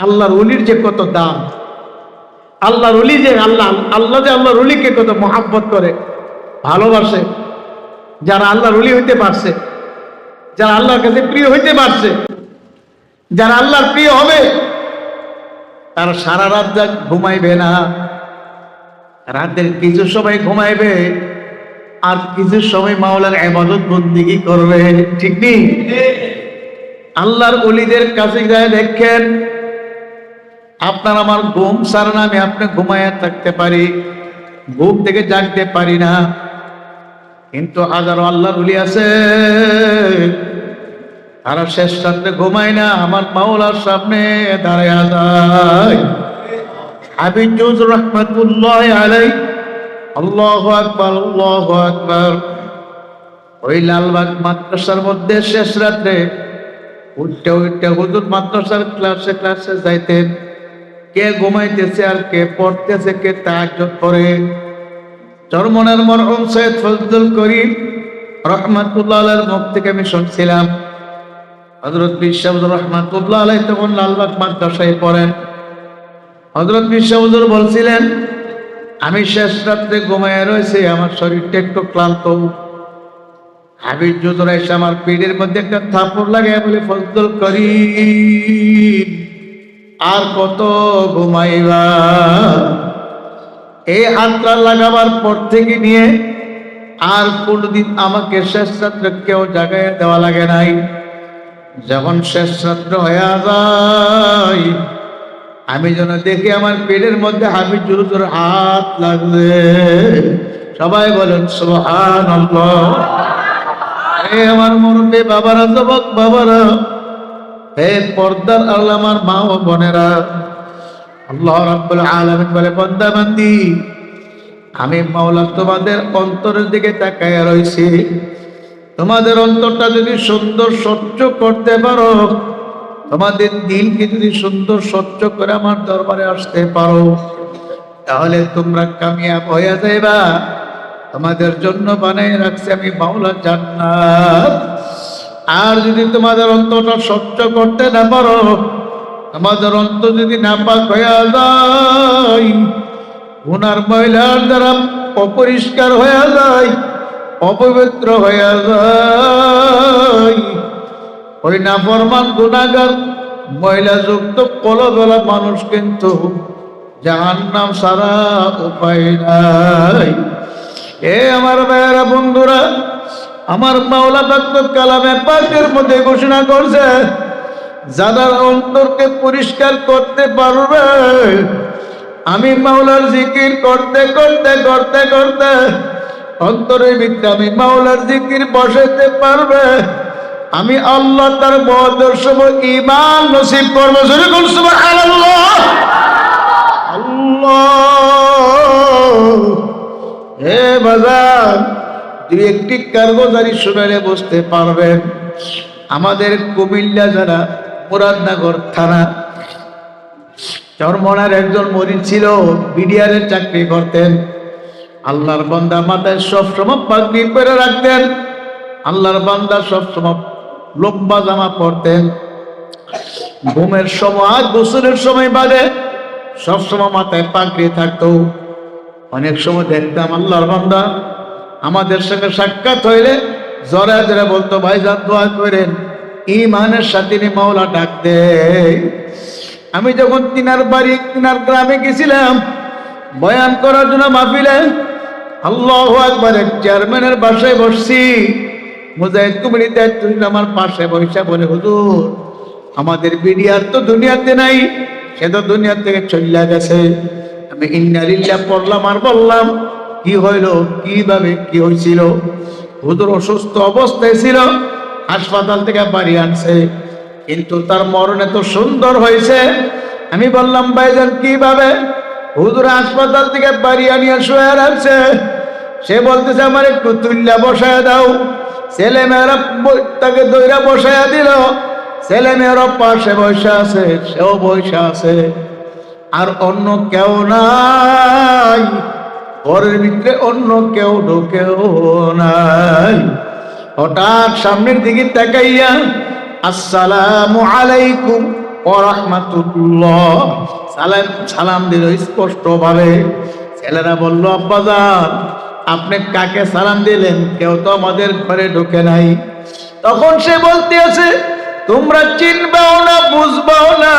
আল্লাহর অলির যে কত দাম আল্লাহর অলি যে আল্লাহ আল্লাহ যে আল্লাহর অলিকে কত মহাব্বত করে ভালোবাসে যারা আল্লাহর অলি হইতে পারছে যারা আল্লাহর কাছে প্রিয় হইতে পারছে যারা আল্লাহর প্রিয় হবে তারা সারা রাত যা ঘুমাইবে না রাতের কিছু সময় ঘুমাইবে আর কিছু সময় মাওলার এবাদত বন্দিগি করবে ঠিক নেই? আল্লাহর অলিদের কাছে যায় দেখেন আপনার আমার ঘুম সার না আমি আপনি ঘুমায়া থাকতে পারি। ঘুম থেকে জাগতে পারি না। কিন্তু হাজারো আল্লাহর উলি আছে। তারা শেষ রাত্রে ঘুমায় না, আমার মাওলার সামনে দাঁড়ায় যায়। হাবিজুজ রহমতুল্লাহ আলাই আল্লাহ আকবার আল্লাহ আকবার। ওই লালবাগ মাদ্রাসার মধ্যে শেষ রাত্রে উঠতে উঠতে হুজুর মাদ্রাসার ক্লাসে ক্লাসে যাইতেন। কে ঘুমাইতেছে আর কে পড়তেছে কে তাহাজ্জুদ করে চরমনের মরহুম সৈয়দ ফজলুল করিম রহমাতুল্লাহ মুখ থেকে আমি শুনছিলাম। হযরত বিশ্বহুজুর রহমাতুল্লাহ আলাইহি তখন লালবাগ মাদ্রাসায় পড়েন। হযরত বিশ্বহুজুর বলছিলেন, আমি শেষ রাত্রে ঘুমাইয়া রয়েছি, আমার শরীরটা একটু ক্লান্ত। হাবিব জুজুর এসে আমার পিঠের মধ্যে একটা থাপড় লাগে বলে ফজল করি আর কত ঘুমাইবা? এই হাতটা লাগাবার পর থেকে নিয়ে আর কোনদিন আমাকে শেষ কেউ জাগায় দেওয়া লাগে নাই। যখন শেষ রাত্র হয়ে যায়, আমি যেন দেখি আমার পেটের মধ্যে হাবি জুরুজুর হাত লাগলে। সবাই বলেন সুবহান হে আমার মুরব্বী বাবারা, যুবক বাবারা হে পর্দার আল্লাহ আমার মা ও বোনেরা, আল্লাহ রাব্বুল আলামিন বলে বন্দা বান্দি আমি মাওলা তোমাদের অন্তরের দিকে তাকায় রয়েছি তোমাদের অন্তরটা যদি সুন্দর স্বচ্ছ করতে পারো, তোমাদের দিনকে যদি সুন্দর স্বচ্ছ করে আমার দরবারে আসতে পারো, তাহলে তোমরা কামিয়াব হয়ে যাইবা। তোমাদের জন্য বানাই রাখছি আমি মাওলা জান্নাত। আর যদি তোমাদের অন্তরটা স্বচ্ছ করতে না পারো আমাদের অন্তর যদি নাপাক হয়ে যায়, গুনার মহিলার দ্বারা অপরিষ্কার হয়ে যায়, অপবিত্র হয়ে যায়। ওই না ফরমান গুণাগার মহিলা যুক্ত কলবেলা মানুষ কিন্তু জাহান নাম সারা উপায় নাই। এ আমার ভাইয়েরা, বন্ধুরা আমার মাওলা দত্ত কালামে পাকের মধ্যে ঘোষণা করছে যারা অন্তরকে পরিষ্কার করতে পারবে, আমি মাওলার জিকির করতে করতে করতে করতে অন্তরের ভিতরে আমি মাওলার জিকির বসাইতে পারবে, আমি আল্লাহ তার বদর সময় ইমান নসিব করব। আল্লাহ আল্লাহ। হে বাজার দুই একটি কার্গোজারি শুনারে বসতে পারবেন। আমাদের কুমিল্লা যারা মুরাদনগর থানা, চরমনার একজন মরিদ ছিল বিডিআরের চাকরি করতেন। আল্লাহর বান্দা মাথায় সবসময় পাগড়ি করে রাখতেন। আল্লাহর বান্দা সবসময় লম্বা জামা পরতেন। ঘুমের সময় গোসলের সময় বাদে সবসময় মাথায় পাগড়ি থাকতো। অনেক সময় দেখতাম আল্লাহর বান্দা আমাদের সঙ্গে সাক্ষাৎ হইলে জরা জরা বলতো ভাইজান দোয়া করেন। ইমানের সাথে মাওলা ডাক দে আমি যখন তিনার বাড়ি, তিনার গ্রামে গেছিলাম, বয়ান করার জন্য মাহফিলে, আল্লাহ একবার এক চেয়ারম্যানের বাসায় বসছি। মুজাহিদ কুমিরি দায়িত্ব আমার পাশে বৈশা বলে, হুজুর, আমাদের বিডিআর তো দুনিয়াতে নাই, সে তো দুনিয়া থেকে চলে গেছে। আমি ইন্নালিল্লাহ পড়লাম আর বললাম কি হইল? কীভাবে কি হয়েছিল হুজুর অসুস্থ অবস্থায় ছিল, হাসপাতাল থেকে বাড়ি আনছে। কিন্তু তার মরণ এত সুন্দর হয়েছে। আমি বললাম, ভাইজান, কীভাবে? হুজুর হাসপাতাল থেকে বাড়ি আনিয়ে শুয়ে রাখছে সে বলতেছে, আমার একটু তুল্লা বসায় দাও। ছেলে মেয়েরা তাকে দইরা বসায়া দিল। ছেলে মেয়েরা পাশে বসে আছে, সেও বসে আছে। আর অন্য কেউ নাই। ঘরের ভিতরে অন্য কেউ ঢোকেও নাই। হঠাৎ সামনের দিকে তাকাইয়া, আসসালামু আলাইকুম ওরহমাতুল্লাহ সালাম সালাম দিল স্পষ্টভাবে। ছেলেরা বলল আব্বাজান আপনি কাকে সালাম দিলেন? কেউ তো আমাদের ঘরে ঢুকে নাই। তখন সে বলতে আছে তোমরা চিনবাও না, বুঝবাও না।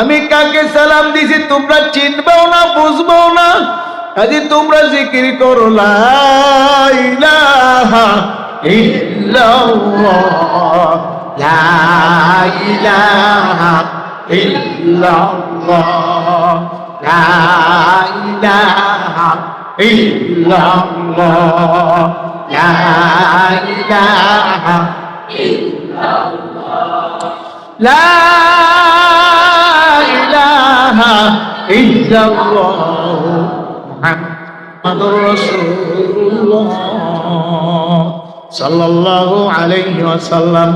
আমি কাকে সালাম দিছি, তোমরা চিনবাও না, বুঝবাও না। কাজে তোমরা জিকির করো লাইলাহা ইল্লাল্লাহ। লাইলাহা ইল্লাল্লাহ। লাইলাহা ইল্লাল্লাহ। লাইলাহা ইল্লাল্লাহ। লাইলাহা ইল্লাল্লাহ সাল্লাম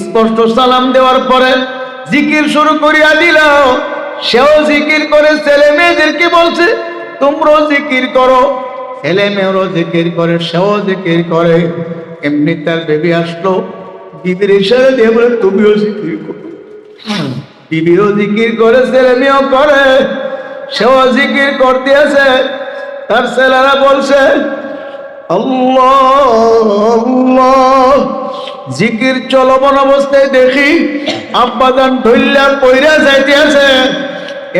স্পষ্ট সালাম দেওয়ার পরে জিকির শুরু করিয়া দিল। সেও জিকির করে, ছেলে মেয়েদেরকে বলছে? তোমরাও জিকির করো। ছেলে মেয়েরও জিকির করে, সেও জিকির করে। এমনি তার বেবি আসলো। বিবির ইশারা দিয়ে বলে, তুমিও জিকির করো। বিবিও জিকির করে, ছেলে মেয়েও করে। সেও জিকির করতে আছে তার ছেলেরা বলছে জিকির চলমান অবস্থায় দেখি আব্বাজান ঢইলা পইরা যাইতে আছে।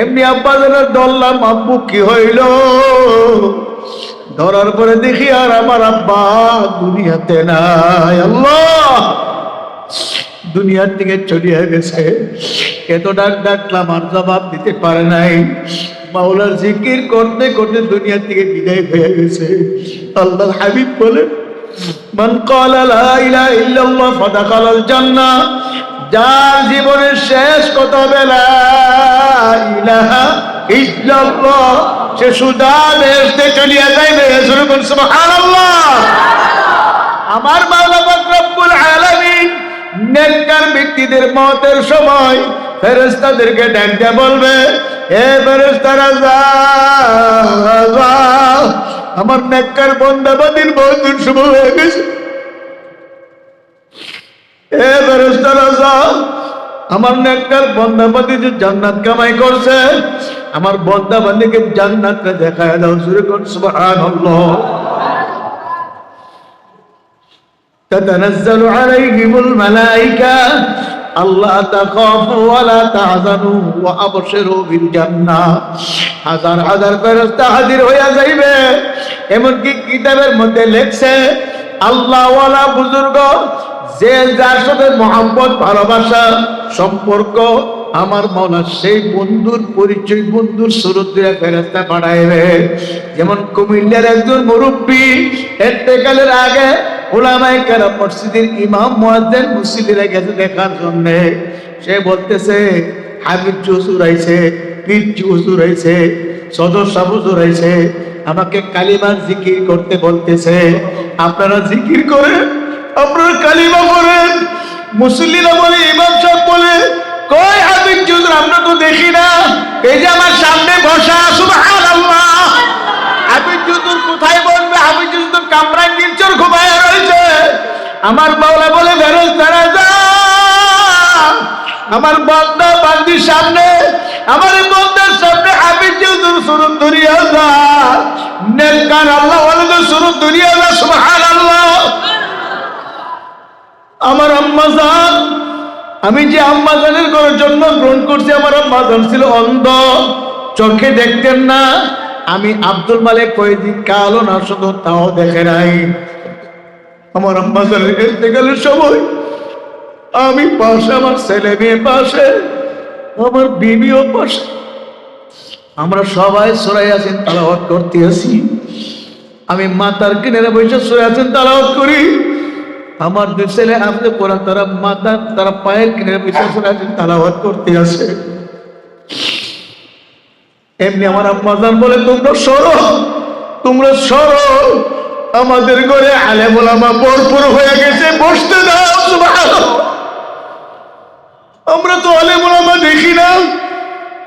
এমনি আব্বাজানের দল্লাম, আব্বু, কি হইল? ধরার পরে দেখি, আর আমার আব্বা দুনিয়াতে নাই, আল্লাহ। দুনিয়ার থেকে চলিয়া গেছে। এত ডাক ডাকলাম, আর জবাব দিতে পারে নাই। মাওলার জিকির করতে করতে দুনিয়া থেকে বিদায় হয়ে গেছে। আল্লাহ হাবিব বলে মান ক্বালা লা ইলাহা ইল্লাল্লাহ ফাদাখালাল জান্নাহ যার জীবনের শেষ কথা হবে লা ইলাহা ইল্লাল্লাহ, সে সুদা বেহেশতে চলিয়া যাইবে। সুবহানাল্লাহ। আমার মাওলা রব্বুল আলামিন নেককার ব্যক্তিদের মতের সময় ফেরেশতাদেরকে ডাকতে বলবে হে ফেরেশতারা যাও যাও। আমার নেককার বন্দাবাদীর মতের সময় হয়ে গেছে হে ফেরেশতারা যাও আমার নেককার বন্দাবাদী যে জান্নাত কামাই করছে আমার বন্দাবাদীকে জান্নাতটা দেখায় দাও সুরে কোন সুবহানাল্লাহ تتنزل عليهم আল্লাহ তাখাফু ওয়ালা তাহজানু ওয়া হাজার হাজার ফেরেশতা হাজির হইয়া যাইবে। এমনকি কিতাবের মধ্যে লেখছে আল্লাহওয়ালা বুজুর্গ, যে যার সাথে মোহাম্মত ভালোবাসা, সম্পর্ক, আমার মনে সেই বন্ধুর পরিচয়, বন্ধুর সুরদ্দিরা ফেরাস্তা পাঠাইবে। যেমন কুমিল্লার একজন মুরব্বী, এতেকালের আগে ওলামাই কারা মসজিদের ইমাম, মুয়াজ্জিন গেছে দেখার সে বলতেছে হুজুর আইছে, পীর আইছে, সদর সাহ হুজুর আইছে, আমাকে কালিমা জিকির করতে বলতেছে। আপনারা জিকির করেন, আপনারা কালিমা করেন মুসল্লিরা বলে, ইমাম সাহেব বলে, কই হাবিব হুজুর, আমরা তো দেখি না। এই যে আমার সামনে বসা, সুবহানাল্লাহ। হাবিব হুজুর কোথায় বলবে কামরান গিলচর ঘুমায় রয়েছে। আমার বাউলা বলে ফেরত তারা যা। আমার বন্দা বান্দির সামনে, আমার বন্দার সামনে হাবিব হুজুর সুরত দুনিয়া যা। নেককার আল্লাহ বলে দুনিয়া যা, সুবহানাল্লাহ। আমার আম্মাজান আমি যে আম্মাজানের ঘরের জন্য গ্রহণ করছি, আমার আম্মাজান ছিল অন্ধ। চোখে দেখতেন না। আমি আব্দুল মালিক কয়েকদিন কালো না শুধু তাও দেখে নাই। আমার খেলতে গেলে সময়। আমি পাশে, আমার ছেলে মেয়ে পাশে, আমার বিবিও পাশে। আমরা সবাই সরাই আছেন, তালাওয়াত করতে আসি আমি মাতার কিনারে বসে সরে আছেন, তালাওয়াত করি। আমার দুই ছেলে আপনি কোরআন তারা মাতার, তারা পায়ের কিনারে বসে সরে আছেন, তালাওয়াত করতে আসে এমনি আমার আম্মাজান বলে, তোমরা সরো তোমরা সরো। আমাদের ঘরে আলে মোলামা ভরপুর হয়ে গেছে, বসতে দাও। আমরা তো আলে মোলামা দেখি না।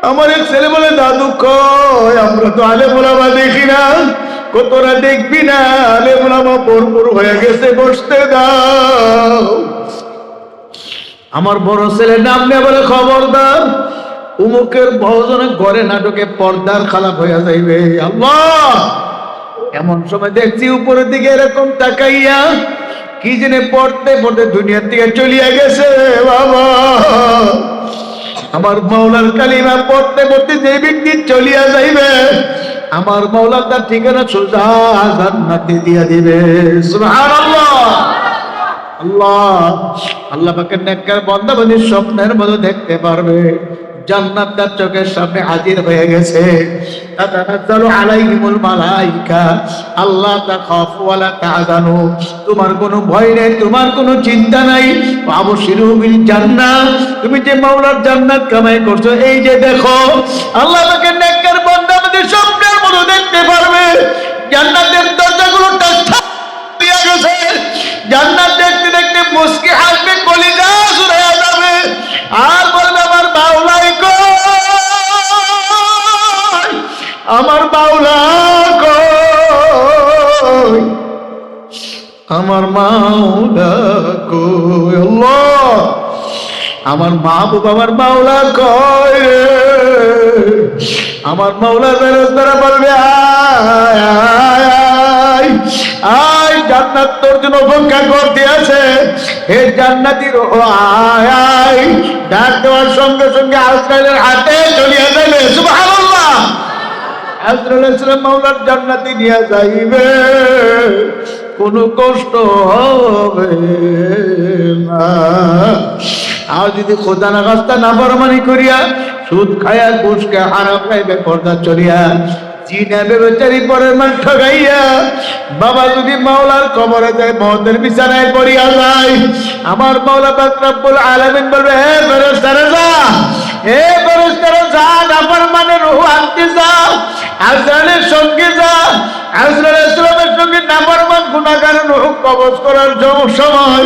আমার এক ছেলে বলে, দাদু কয় আমরা তো আলে মোলামা দেখি না। কতরা দেখবি না আলে মোলামা ভরপুর হয়ে গেছে, বসতে দাও। আমার বড় ছেলে নাম নিয়ে বলে, খবরদার উমুকের বহুজনের ঘরে নাটকে পর্দার খারাপ হইয়া যাইবে। আল্লাহ! এমন সময় দেখছি উপরের দিকে এরকম তাকাইয়া কি জেনে পড়তে পড়তে দুনিয়ার দিকে চলিয়া গেছে। বাবা! আমার মাওলার কালিমা পড়তে পড়তে যে ব্যক্তি চলিয়া যাইবে, আমার মাওলা তার ঠিকানা সোজা জান্নাতে দিয়া দিবে। সুবহানাল্লাহ! আল্লাহ! আল্লাহ পাকের নেককার বান্দাবাদী স্বপ্নের মতো দেখতে পারবে। জান্নাত চোখের সামনে হাজির হয়ে গেছে। আলাইহিমুল মালাইকা। আল্লাহ তাখাফু ওয়ালা তাহজানু তোমার কোনো ভয় নেই, তোমার কোনো চিন্তা নাই। আবশিরু বিল জান্নাহ। তুমি যে মাওলার জান্নাত কামাই করছ, এই যে দেখো, আল্লাহ নেককার বান্দাবাদী স্বপ্নের মতো দেখতে পারবে। জান্নাতের দরজাগুলো দিয়া গেছে। জান্নাত দেখতে দেখতে মুসকে হাসবে, কলিজা হয়ে যাবে। আর আমার বাউলা কই আমার মাওলা কই আমার মা বাবা আমার মাওলা কয়। আমার মাওলা বেরোস্তারা বলবে, আয় আয় জান্নাত তোর জন্য অপেক্ষা করতে আছে। হে জান্নাতির ও আয় ডাক দেওয়ার সঙ্গে সঙ্গে আজরাইলের হাতে চলিয়ে যাবে। সুবহানাল্লাহ। মাওলার জান্নাতি নিয়ে যাইবে। কোনো কষ্ট হবে না। আর যদি খোদা না না বরমানি করিয়া সুদ খায়া ঘুষকে হারাম খাইবে, পর্দা চলিয়া ঠগাইয়া, বাবা যদি মাওলার কবরে যায় মহতের বিছানায় পড়িয়া যায়, আমার মাওলা বাকরাবুল আলামিন বলবে, হে ফেরেশতারা, যা, হে ফেরেশতারা, যা নাফর মানে রুহ আনতে যা আজরাইলের সঙ্গে যা আজরাইল ইসলামের সঙ্গে নাফরমান গুনাহগার রুহ কবজ করার সময়।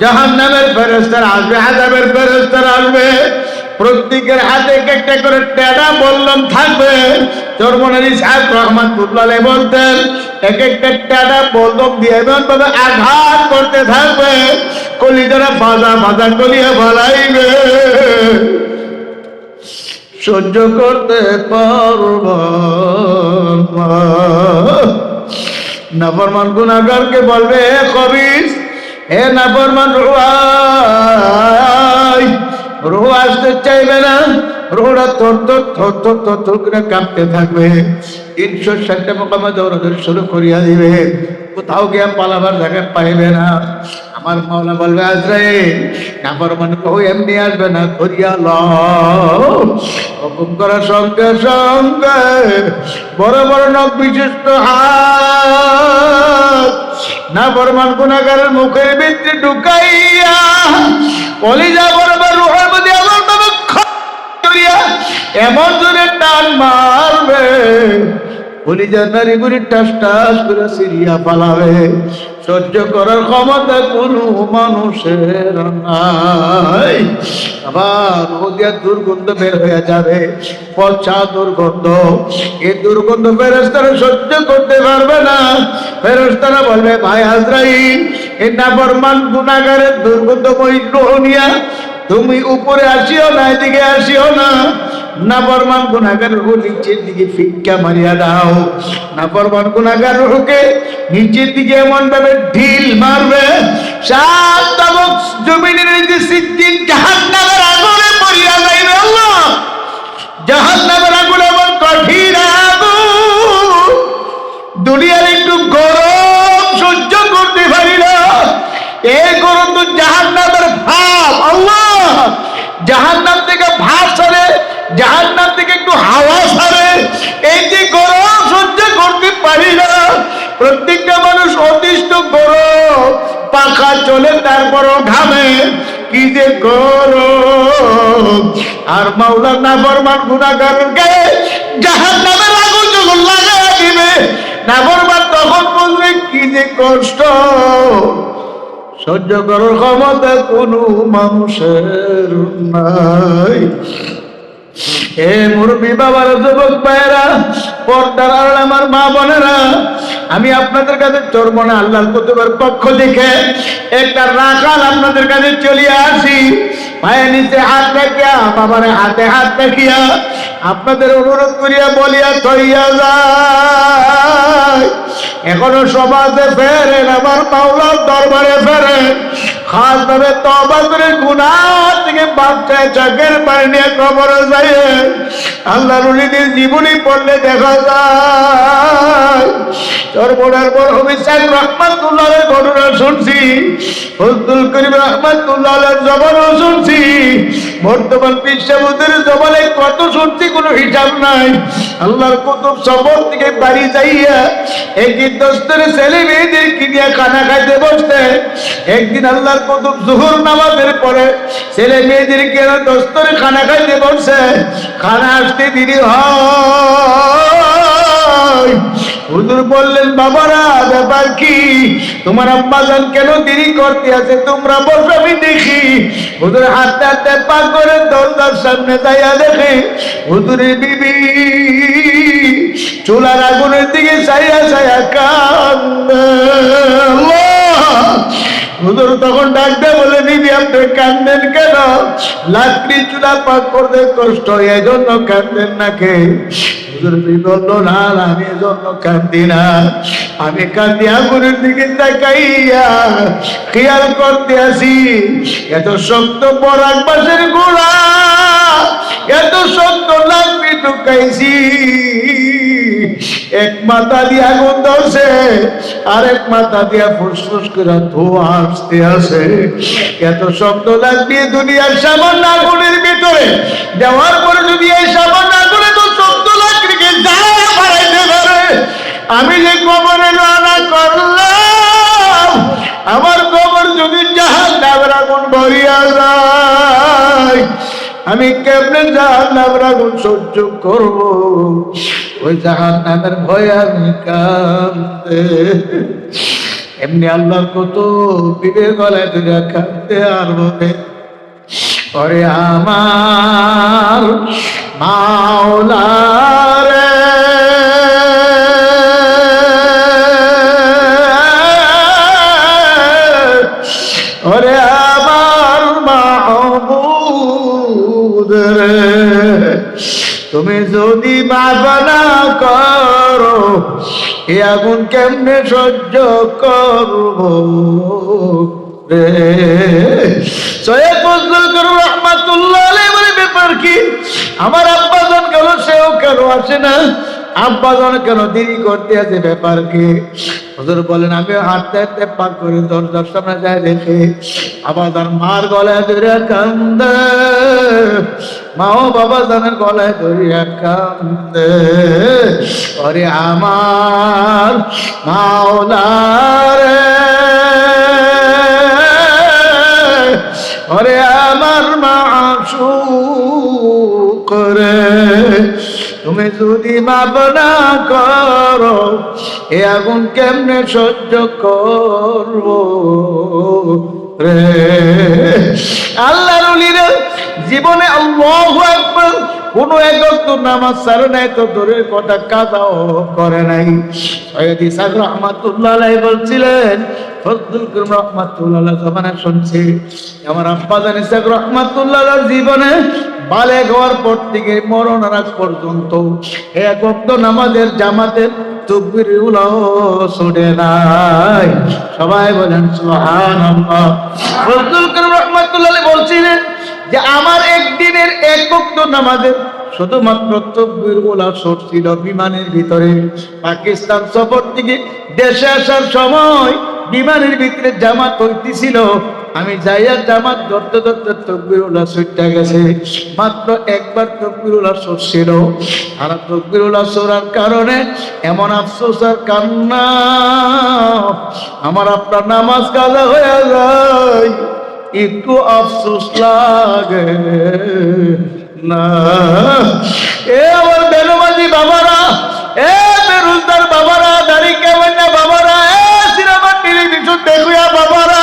জাহান্নামের ফেরেশতারা আসবে, আযাবের ফেরেশতারা আসবে। প্রত্যেকের হাতে এক একটা করে টেডা বললাম থাকবে। চরমনের ইসহাক রহমাতুল্লাহ বলতেন, এক একটা টেডা বললাম দিয়ে ভাবে আঘাত করতে থাকবে, কলিজারা বাজা বাজা কলিয়া ভালাইবে সহ্য করতে পারব নাফরমান গুনাগারকে বলবে হে হে নাফরমান রুয়াই রুহ আসতে চাইবে না, রুহটা থর থর থর থর থর থর করে কাঁপতে থাকবে। তিনশো ষাটটা মোকামে দৌড়াদৌড়ি শুরু করিয়া দিবে। কোথাও গিয়ে পালাবার জায়গা পাইবে না। আমার মাওলা বলবে আজরে নাফর মানে কেউ এমনি আসবে না করিয়া ল হুকুম করার সঙ্গে সঙ্গে, বড় বড় নখ বিশিষ্ট হাত না বরমান গুণাগারের মুখের ভিতরে ঢুকাইয়া, কলিজা বরাবর রুহের মধ্যে ভাবে করিয়া, এমন জোরে টান মারবে, কলিজা নারী গুলি টাস টাস করে সিরিয়া পালাবে। সহ্য করার ক্ষমতা কোনো মানুষের নাই। আবার ওদিয়া দুর্গন্ধ বের হয়ে যাবে, পচা দুর্গন্ধ। এই দুর্গন্ধ ফেরেস্তারা সহ্য করতে পারবে না। ফেরেস্তারা বলবে, ভাই হাজরাইল, এই নাফরমান গুনাগারের দুর্গন্ধময় নিয়া তুমি উপরে আসিও না, এদিকে আসিও না। নাফরমান গুনাগার রুহ নিচের দিকে ফিক্কা মারিয়া দাও। নাফরমান গুনাগার রুহকে নিচের দিকে এমন ভাবে ঢিল মারবে সাত জমিনের নিচে সিদ্দিন জাহান্নামের আগুনে পড়িয়া যাইবে জাহান্নামের আগুন এমন কঠিন আগুন। দুনিয়ার একটু গরম সহ্য করতে পারি না। এই গরম তো জাহান্নামের ভাব আল্লাহ জাহান্নাম থেকে ভাব ছাড়ে জাহান্নাম থেকে একটু হাওয়া ছাড়ে। এই যে গরম সহ্য করতে পারি না। প্রত্যেকটা মানুষ অতিষ্ঠ গরম। পাখা চলে তারপরও ঘামে। কি যে গরম। আর মাওলার না ফরমান গুণাগারকে জাহান্নামের আগুন যখন লাগাই দিবে না ফরমান তখন বুঝবে কি যে কষ্ট। সহ্য করার ক্ষমতা কোনো মানুষের নাই। হে মুরবি বাবার যুবক ভাইয়েরা, পর্দার আমার মা বোনেরা, আমি আপনাদের কাছে চড়ব না আল্লাহর কুতুবের পক্ষ থেকে। একটা রাখাল আপনাদের কাছে চলিয়ে আসি। পায়ে নিচে হাত রাখিয়া, বাবার হাতে হাত রাখিয়া, আপনাদের অনুরোধ করিয়া বলিয়া থইয়া যায়। এখনও সমাজে ফেরেন, আমার মাওলার দরবারে ফেরেন। খাস ভাবে তবা গুনাহ থেকে বাচ্চায় নিয়ে কবরে যায়। উলিদের জীবনী পড়লে দেখা যায়। ঘটনা শুনছি, ফজলুল করিম রহমাতুল্লাহের জবানও শুনছি। বর্তমান বিশ্বের জবানে কত শুনছি, কোনো হিসাব নাই। আল্লাহর কুতুব সফর থেকে বাড়ি যাইয়া একদিন দোস্তের ছেলে মেয়েদের কিনিয়া খানা খাইতে বসতে, একদিন আল্লাহর কুতুব জুহুর নামাজের পরে ছেলে মেয়েদের কিনা দোস্তরে খানা খাইতে বসছে খানা আসতে দেরি হুজুর বললেন, বাবারা, ব্যাপার কি? তোমার আব্বা জান কেন দেরি করতে আছে? তোমরা বসো দেখি। হুজুর হাতে হাতে পা করে দরজার সামনে দাইয়া দেখে হুজুরের বিবি চুলার আগুনের দিকে চাইয়া কান্দে আল্লাহ! হুজুর তখন ডাকতে বলে, দিদি, আপনি কান্দেন কেন? লাকড়ি চুলা পাক করতে কষ্ট এই জন্য কান্দেন নাকি? হুজুর বলল, না আমি এজন্য কান্দি না। আমি কান্দি আগুনের দিকে তাকাইয়া খেয়াল করতে আসি। এত শক্ত পরাগ বাসের গোড়া এত শক্ত লাগবি ঢুকাইছি এক মাথা দিয়ে আগুন ধরছে আর এক মাথা দিয়া ফুসফুস করে ধোয়া আসতে আসে। এত শব্দ লাগবে দুনিয়ার সামান্য আগুনের ভিতরে। দেওয়ার পরে যদি এই সামান্য আগুনে তো শব্দ লাগবে যা বাড়াইতে পারে। আমি যে কবরে রানা করলাম, আমার কবর যদি জাহাজ নামের আগুন ভরিয়া যায় আমি কেমনে জাহান নামের আগুন সহ্য করব? ওই জাহান নামের ভয় আমি কান্দে এমনি আল্লাহ কত বিবেক গলায় ধরে কান্দে আর বলে ওরে আমার মাওলা ওরে মাহবুদ রে তুমি যদি মাফনা করো, এ আগুন কেমনে সহ্য করব রে? সৈয়দ ফজলুল করিম রহমাতুল্লাহ আলাইহি ব্যাপার কি? আমার আব্বা জন গেল, সেও কেন আসে না? আব্বা জন কেন দেরি করতে আছে ব্যাপার কি হুজুর বলেন, আমি হাঁটতে হাঁটতে পাক করে দরজার সামনে যাই দেখে আবার তার মার গলায় ধরে কান্দে। মাও বাবা জানের গলায় ধরিয়া কান্দে। অরে আমার মাওলারে, ওরে আমার মাসুক রে। তুমি যদি মাপ না করো, এ আগুন কেমনে সহ্য করব? রে আল্লাহ জীবনে আল্লাহু আকবার, কোন একক তো নামাজ সারে নাই, তো দূরের কথা কাদাও করে নাই। সৈয়দ ইসাক রহমাতুল্লাহ বলছিলেন, ফজলুল করিম রহমাতুল্লাহ জমানা শুনছি, আমার আব্বা জান ইসাক রহমাতুল্লাহ জীবনে বালেগ হওয়ার পর থেকে মরণ রাগ পর্যন্ত। এক ওয়াক্ত নামাজের জামাতের তকবির উলাও ছুটে নাই। সবাই বলেন, সুবহানাল্লাহ। ফজলুল করিম বলছিলেন যে, আমার একদিনের এক ওয়াক্ত নামাজের শুধুমাত্র তকবির ওলা ছিল বিমানের ভিতরে। পাকিস্তান সফর থেকে দেশে আসার সময় বিমানের ভিতরে জামাত হইতেছিল আমি যাইয়া জামাত ধরতে ধরতে তকবির ওলা সইটা গেছে। মাত্র একবার তকবির ওলা সরছিল আর তকবির ওলা সরার কারণে এমন আফসোস আর কান্না। আমার আপনার নামাজ কাজা হয়ে যায়। একটু আফসোস লাগে না। এ আমার বেরোবাজি বাবারা, এ বেরোজদার বাবারা বাবারা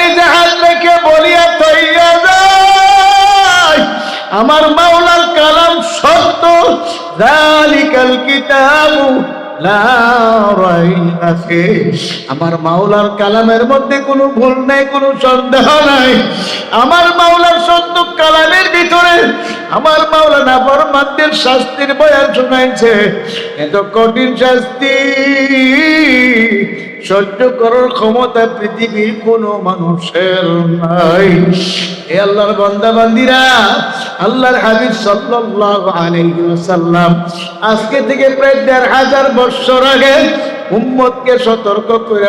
নিচে হাত রেখে বলিয়া তৈয়া যায়, আমার মাওলার কালাম সত্য জালিকাল কিতাবু। আমার মাওলার কালামের মধ্যে কোনো ভুল নাই, কোনো সন্দেহ নাই আমার মাওলার সত্য কালামের ভিতরে আমার মাওলা না বরমানদের শাস্তির বয়ান শোনাইছে এত কঠিন শাস্তি সহ্য করার ক্ষমতা পৃথিবীর কোনো মানুষের নাই। এ আল্লাহর বন্দা বান্দিরা আল্লাহর হাবিব সাল্লাল্লাহু আলাইহি ওয়াসাল্লাম, আজকে থেকে প্রায় দেড় হাজার বছর আগে উম্মতকে সতর্ক করে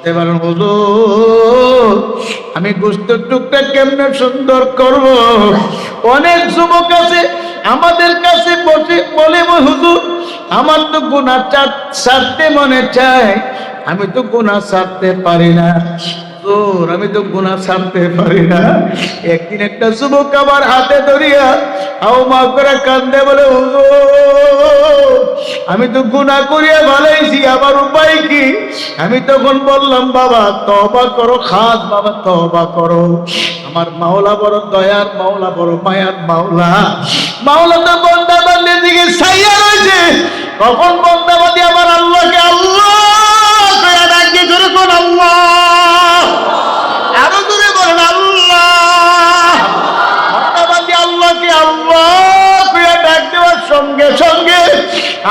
বলতে পারেন হুজুর, আমি গোস্তের টুকটা কেমনে সুন্দর করব? অনেক যুবক আছে, আমাদের কাছে বসে বলে হুজুর, আমার তো গুণা ছাড়তে মনে চায় আমি তো গুণা সারতে পারি না। আমি তো গুণা ছাড়তে পারি না। একদিন একটা যুবক আমার হাতে ধরিয়া আও মা করে কান্দে, বলে আমি তো করিয়া ভালাইছি আমার উপায় কি? আমি তখন বললাম, বাবা তবা করো, খাস, বাবা তবা করো। আমার মাওলা বড় দয়ার মাওলা, বড় মায়ার মাওলা। মাওলা তো বন্দাবান্দির দিকে সাইয়া রয়েছে। তখন বন্দাবাদী আমার আল্লাহকে আল্লাহ জোরে কোন আল্লাহ সঙ্গে সঙ্গে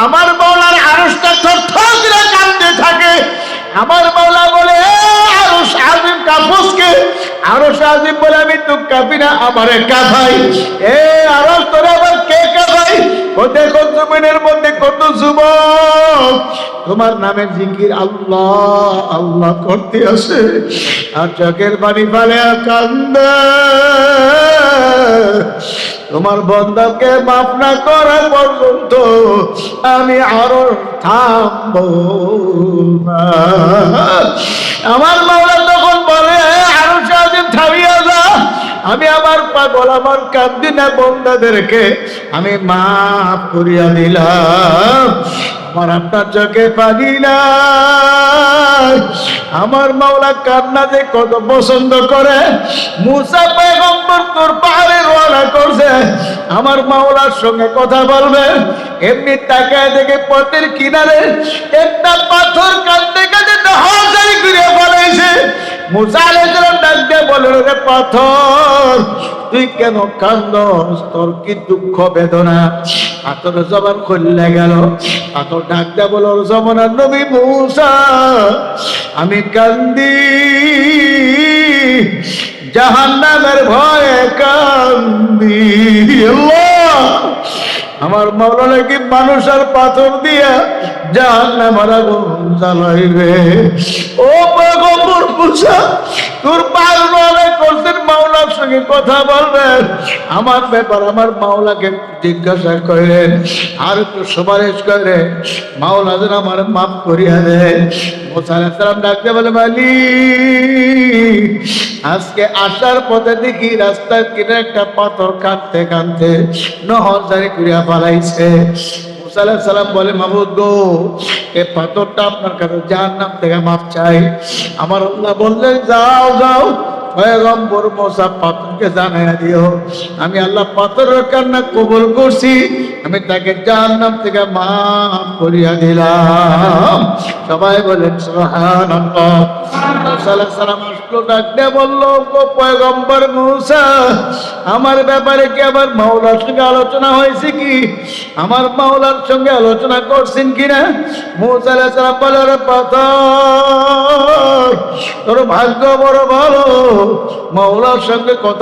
আমার মাওলার আরসটা থর থর করে কাঁদতে থাকে। আমার মাওলা বলে আরস আজিম কাপুসকে আরস আজিম বলে আমি তো কাঁপি না আমারে কাঁপাই এ আরস তোরা আবার কে কাঁপাই ও দেখো জমিনের মধ্যে কত যুবক। তোমার নামে জিকির আল্লাহ আল্লাহ করতে আসে। আর চোখের পানি ফালে কান্দে। তোমার বন্ধাকে মাফ না করা পর্যন্ত আমি আরও থামব আমার মাওলা তখন বলে, আরও সারাদিন থামিয়া যা আমি আমার পাগল, আমার কান্দি না বন্ধাদেরকে আমি মাফ করিয়া দিলাম। আমার আপনার চোখে পানি আমার মাওলা কান্না যে কত পছন্দ করে। মুসা পেগম্বর তোর পাহাড়ে রওনা করছে। আমার মাওলার সঙ্গে কথা বলবে। এমনি তাকায় দেখে পথের কিনারে একটা পাথর কাঁদতে কাঁদতে হাজারি ঘুরে ফেলাইছে মুসা আলাইহিস ডাক দিয়ে পাথর, তুই কেন কান্দস? তোর কি দুঃখ বেদনা? পাথর জবান খুললে গেল। পাথর ডাক দিয়ে বলো জমানার নবী মুসা, আমি কান্দি। জাহান্নামের ভয়ে কান্দি। আল্লাহ আমার মাওলা নাকি মানুষ আর পাথর দিয়া জাহান্নামের আগুন জ্বালাইবে ও পয়গম্বর মুসা তোর পাগল করছেন মাওলার সঙ্গে কথা বলবেন। আমার ব্যাপার, আমার মাওলাকে জিজ্ঞাসা করেন, আর একটু সুপারিশ করে মাওলা যেন আমার মাফ করিয়া দেয় মোসালাম ডাকতে বলে, মালি, আজকে আসার পথে দেখি রাস্তার কিনে একটা পাথর কাঁদতে কাঁদতে নহজারি করিয়া পালাইছে। সালাম বলে মাহবুদ গো, এ পাথরটা আপনার কাছে যার নাম থেকে মাপ চাই। আমার বললেন, যাও যাও, পয়গম্বর মোসা পাথরকে জানাইয়া দিও। আমি আল্লাহ পাথরের কান্না কবুল করছি। আমি তাকে যার নাম থেকে মাফ করিয়া দিলাম। সবাই বলেন মুসা আমার ব্যাপারে কি আমার মাওলার সঙ্গে আলোচনা হয়েছে কি? আমার মাওলার সঙ্গে আলোচনা করছেন কিনা? মুসা আলাইহিস সালাম বলে পাথর, তোর ভাগ্য বড় ভালো। মাওলার সঙ্গে কথা